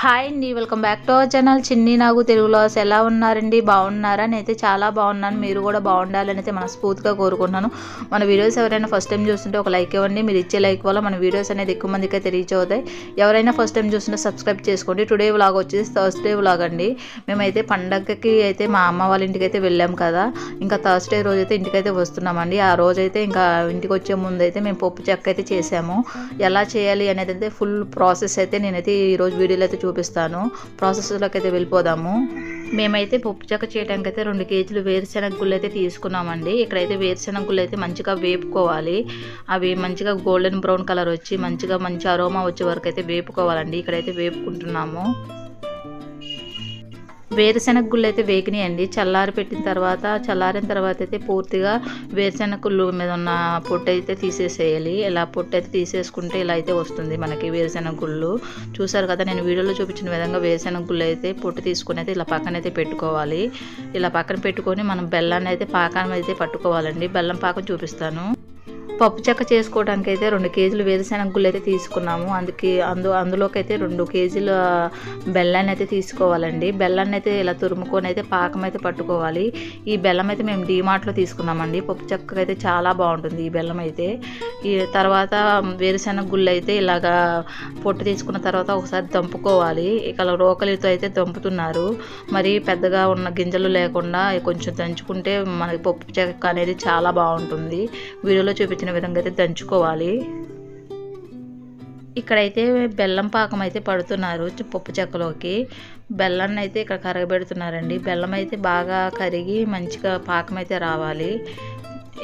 Hi అండి welcome back to our channel. Chinni నాకు తెలుగులో ఎలా ఉన్నారండి? బాగున్నారా? నేనైతే చాలా బాగున్నాను. మీరు కూడా బాగుండాలని అయితే మనస్ఫూర్తిగా కోరుకుంటున్నాను. మన వీడియోస్ ఎవరైనా ఫస్ట్ టైం చూస్తుంటే ఒక లైక్ ఇవ్వండి. మీరు ఇచ్చే లైక్ వల్ల మన వీడియోస్ అనేది ఎక్కువ మందికి అయితే రీచ్ అవుతాయి. ఎవరైనా ఫస్ట్ టైం చూస్తుంటే సబ్స్క్రైబ్ చేసుకోండి. టుడే వ్లాగ్ వచ్చేసి థర్స్డే వ్లాగ్ అండి. మేమైతే పండగకి అయితే మా అమ్మ వాళ్ళ ఇంటికి అయితే వెళ్ళాం కదా. ఇంకా థర్స్డే రోజు అయితే ఇంటికైతే వస్తున్నామండి. ఆ రోజైతే ఇంకా ఇంటికి వచ్చే ముందు అయితే మేము పప్పు చెక్క అయితే చేసాము. ఎలా చేయాలి అనేది అయితే ఫుల్ ప్రాసెస్ అయితే నేనైతే ఈరోజు వీడియోలో అయితే చూపిస్తాను. ప్రాసెస్లోకి అయితే వెళ్ళిపోదాము. మేమైతే పప్పు చెక్క చేయడానికి అయితే రెండు కేజీలు వేరుశెనగ గుళ్ళు అయితే తీసుకున్నామండి. ఇక్కడైతే వేరుశెనగ గుళ్ళు అయితే మంచిగా వేపుకోవాలి. అవి మంచిగా గోల్డెన్ బ్రౌన్ కలర్ వచ్చి మంచిగా మంచి అరోమా వచ్చే వరకు అయితే వేపుకోవాలండి. ఇక్కడైతే వేపుకుంటున్నాము. వేరుశెనగ గుళ్ళు అయితే వేగినాయండి. చల్లారి పెట్టిన తర్వాత చల్లారిన తర్వాత అయితే పూర్తిగా వేరుశెనగ గుళ్ళు మీద ఉన్న పొట్టు అయితే తీసేసేయాలి. ఇలా పొట్టు అయితే తీసేసుకుంటే ఇలా అయితే వస్తుంది మనకి వేరుశెనగ గుళ్ళు. చూసారు కదా నేను వీడియోలో చూపించిన విధంగా వేరుశెనగ గుళ్ళు అయితే పొట్టు తీసుకుని అయితే ఇలా పక్కన అయితే పెట్టుకోవాలి. ఇలా పక్కన పెట్టుకొని మనం బెల్లాన్ని అయితే పాకాన్ని అయితే పట్టుకోవాలండి. బెల్లం పాకం చూపిస్తాను. పప్పు చెక్క చేసుకోవడానికి అయితే రెండు కేజీలు వేరుశెనగ గుళ్ళు అయితే తీసుకున్నాము. అందుకే అందు అందులోకి అయితే రెండు కేజీల బెల్లాన్ని అయితే తీసుకోవాలండి. బెల్లాన్ని అయితే ఇలా తురుముకొని అయితే పాకం అయితే పట్టుకోవాలి. ఈ బెల్లం అయితే మేము డీమార్ట్లో తీసుకున్నామండి. పప్పు చెక్క అయితే చాలా బాగుంటుంది ఈ బెల్లం అయితే. ఈ తర్వాత వేరుశెనగ గుళ్ళు అయితే ఇలాగా పొట్టు తీసుకున్న తర్వాత ఒకసారి దంపుకోవాలి. ఇక రోకలితో అయితే దంపుతున్నారు. మరి పెద్దగా ఉన్న గింజలు లేకుండా కొంచెం దంచుకుంటే మనకి పప్పు చెక్క అనేది చాలా బాగుంటుంది. వీడియోలో చూపించిన విధంగా అయితే దంచుకోవాలి. ఇక్కడైతే బెల్లం పాకం అయితే పడుతున్నారు పప్పు చెక్కలోకి. బెల్లాన్ని అయితే ఇక్కడ కరగబెడుతున్నారండి. బెల్లం అయితే బాగా కరిగి మంచిగా పాకం అయితే రావాలి.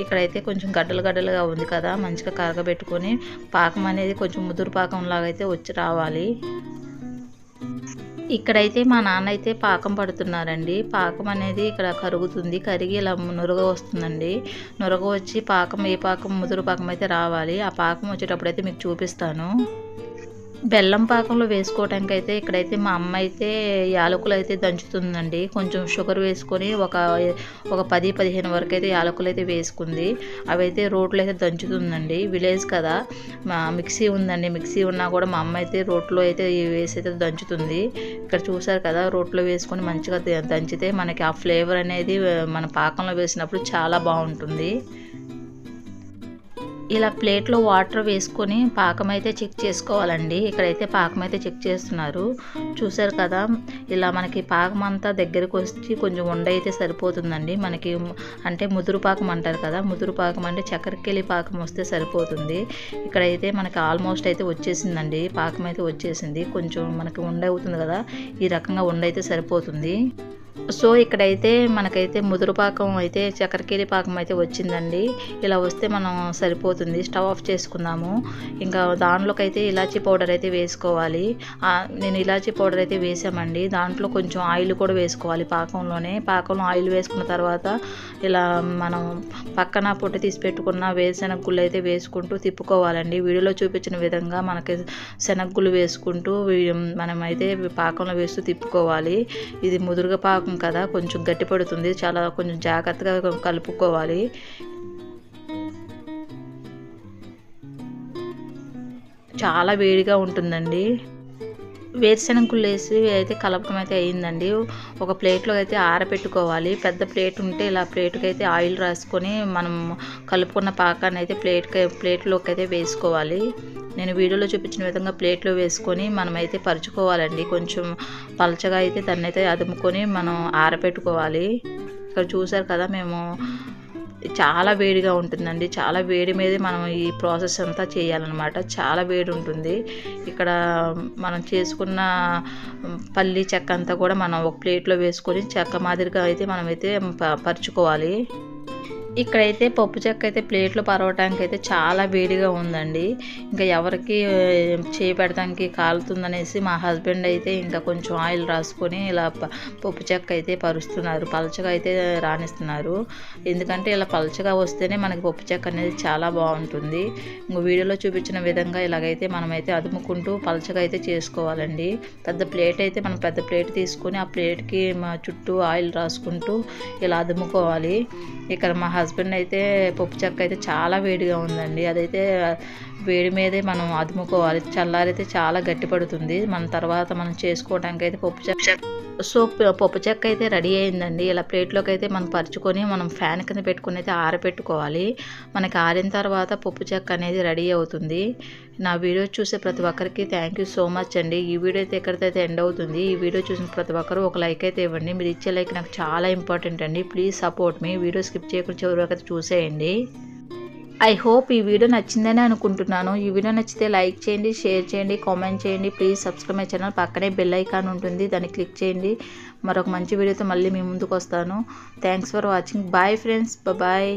ఇక్కడైతే కొంచెం గడ్డలు గడ్డలుగా ఉంది కదా మంచిగా కరగబెట్టుకొని పాకం అనేది కొంచెం ముదురు పాకం లాగా అయితే వచ్చి రావాలి. ఇక్కడైతే మా నాన్న అయితే పాకం పడుతున్నారండి. పాకం అనేది ఇక్కడ కరుగుతుంది. కరిగి ఇలా నురగ వస్తుందండి. నురగ వచ్చి పాకం ఏ పాకం ముదురు పాకం అయితే రావాలి. ఆ పాకం వచ్చేటప్పుడు అయితే మీకు చూపిస్తాను. బెల్లం పాకంలో వేసుకోవడానికి అయితే ఇక్కడైతే మా అమ్మ అయితే యాలకులు అయితే దంచుతుందండి. కొంచెం షుగర్ వేసుకొని ఒక ఒక పది పదిహేను వరకు అయితే యాలకులు అయితే వేసుకుంది. అవి అయితే రోట్లో అయితే దంచుతుందండి. విలేజ్ కదా మా మిక్సీ ఉందండి. మిక్సీ ఉన్నా కూడా మా అమ్మ అయితే రోట్లో అయితే వేసి అయితే దంచుతుంది. ఇక్కడ చూసారు కదా రోట్లో వేసుకొని మంచిగా దంచితే మనకి ఆ ఫ్లేవర్ అనేది మన పాకంలో వేసినప్పుడు చాలా బాగుంటుంది. ఇలా ప్లేట్లో వాటర్ వేసుకొని పాకం అయితే చెక్ చేసుకోవాలండి. ఇక్కడైతే పాకం అయితే చెక్ చేస్తున్నారు. చూసారు కదా ఇలా మనకి పాకం అంతా దగ్గరకు వచ్చి కొంచెం ఉండ అయితే సరిపోతుందండి. మనకి అంటే ముదురు పాకం అంటారు కదా ముదురు పాకం అంటే చక్కెరకెళ్ళి పాకం వస్తే సరిపోతుంది. ఇక్కడైతే మనకి ఆల్మోస్ట్ అయితే వచ్చేసిందండి పాకం అయితే వచ్చేసింది. కొంచెం మనకి ఉండ అవుతుంది కదా ఈ రకంగా ఉండ అయితే సరిపోతుంది. సో ఇక్కడైతే మనకైతే ముదురు పాకం అయితే చక్కెరకేళి పాకం అయితే వచ్చిందండి. ఇలా వస్తే మనం సరిపోతుంది. స్టవ్ ఆఫ్ చేసుకుందాము. ఇంకా దాంట్లోకి అయితే ఇలాచీ పౌడర్ అయితే వేసుకోవాలి. నేను ఇలాచీ పౌడర్ అయితే వేసామండి. దాంట్లో కొంచెం ఆయిల్ కూడా వేసుకోవాలి పాకంలోనే. పాకంలో ఆయిల్ వేసుకున్న తర్వాత ఇలా మనం పక్కన పొట్టు తీసి పెట్టుకున్న వేరుశెనగ అయితే వేసుకుంటూ తిప్పుకోవాలండి. వీడియోలో చూపించిన విధంగా మనకి శనగ్గులు వేసుకుంటూ మనమైతే పాకంలో వేస్తూ తిప్పుకోవాలి. ఇది ముదురుగా పాకం కదా కొంచెం గట్టి పడుతుంది చాలా కొంచెం జాగ్రత్తగా కలుపుకోవాలి. చాలా వేడిగా ఉంటుందండి. వేరుశనగలు వేసి అయితే కలపడం అయితే అయ్యిందండి ఒక ప్లేట్లో అయితే ఆరబెట్టుకోవాలి పెద్ద ప్లేట్ ఉంటే ఇలా ప్లేట్కి అయితే ఆయిల్ రాసుకొని మనం కలుపుకున్న పాకాన్ని అయితే ప్లేట్కి ప్లేట్లోకి అయితే వేసుకోవాలి. నేను వీడియోలో చూపించిన విధంగా ప్లేట్లో వేసుకొని మనమైతే పరుచుకోవాలండి. కొంచెం పలచగా అయితే దాన్ని అయితే అదుముకొని మనం ఆరబెట్టుకోవాలి ఇక్కడ చూసారు కదా మేము చాలా వేడిగా ఉంటుందండి. చాలా వేడి మీదే మనం ఈ ప్రాసెస్ అంతా చేయాలన్నమాట. చాలా వేడి ఉంటుంది. ఇక్కడ మనం చేసుకున్న పల్లి చెక్క అంతా కూడా మనం ఒక ప్లేట్లో వేసుకొని చెక్క మాదిరిగా అయితే మనమైతే పరుచుకోవాలి. ఇక్కడైతే పప్పు చెక్క అయితే ప్లేట్లో పరవటానికి అయితే చాలా వేడిగా ఉందండి. ఇంకా ఎవరికి చేపెడటానికి కాలుతుందనేసి మా హస్బెండ్ అయితే ఇంకా కొంచెం ఆయిల్ రాసుకొని ఇలా పప్పు చెక్క అయితే పరుస్తున్నారు. పలచగా అయితే రాణిస్తున్నారు. ఎందుకంటే ఇలా పలచగా వస్తేనే మనకి పప్పు చెక్క అనేది చాలా బాగుంటుంది. ఇంక వీడియోలో చూపించిన విధంగా ఇలాగైతే మనమైతే అదుముకుంటూ పలచగా అయితే చేసుకోవాలండి. పెద్ద ప్లేట్ అయితే మనం పెద్ద ప్లేట్ తీసుకొని ఆ ప్లేట్కి మా చుట్టూ ఆయిల్ రాసుకుంటూ ఇలా అదుముకోవాలి. ఇక్కడ మా హస్బెండ్ అయితే పప్పు చెక్క అయితే చాలా వేడిగా ఉందండి. అదైతే వేడి మీదే మనం అదుముకోవాలి. చల్లారైతే చాలా గట్టిపడుతుంది. మన తర్వాత మనం చేసుకోవడానికి అయితే పప్పు చెక్క సో పప్పు చెక్క అయితే రెడీ అయిందండి. ఇలా ప్లేట్లోకి అయితే మనం పరుచుకొని మనం ఫ్యాన్ కింద పెట్టుకుని అయితే ఆరబెట్టుకోవాలి మనకి ఆరిన తర్వాత పప్పు చెక్క అనేది రెడీ అవుతుంది. నా వీడియో చూసే ప్రతి ఒక్కరికి థ్యాంక్ యూ సో మచ్ అండి. ఈ వీడియో అయితే ఎక్కడికైతే ఎండ్ అవుతుంది ఈ వీడియో చూసిన ప్రతి ఒక్కరు ఒక లైక్ అయితే ఇవ్వండి. మీరు ఇచ్చే లైక్ నాకు చాలా ఇంపార్టెంట్ అండి. Please support me. Video skip చేయకుండా చివరి వరకు అయితే చూసేయండి ఐ హోప్ ఈ వీడియో నచ్చిందని అనుకుంటున్నాను ఈ వీడియో నచ్చితే లైక్ చేయండి షేర్ చేయండి కామెంట్ చేయండి ప్లీజ్ సబ్స్క్రైబ్ మై ఛానల్ పక్కనే బెల్ ఐకాన్ ఉంటుంది దాన్ని క్లిక్ చేయండి మరొక మంచి వీడియోతో మళ్ళీ మీ ముందుకు వస్తాను thanks for watching bye friends bye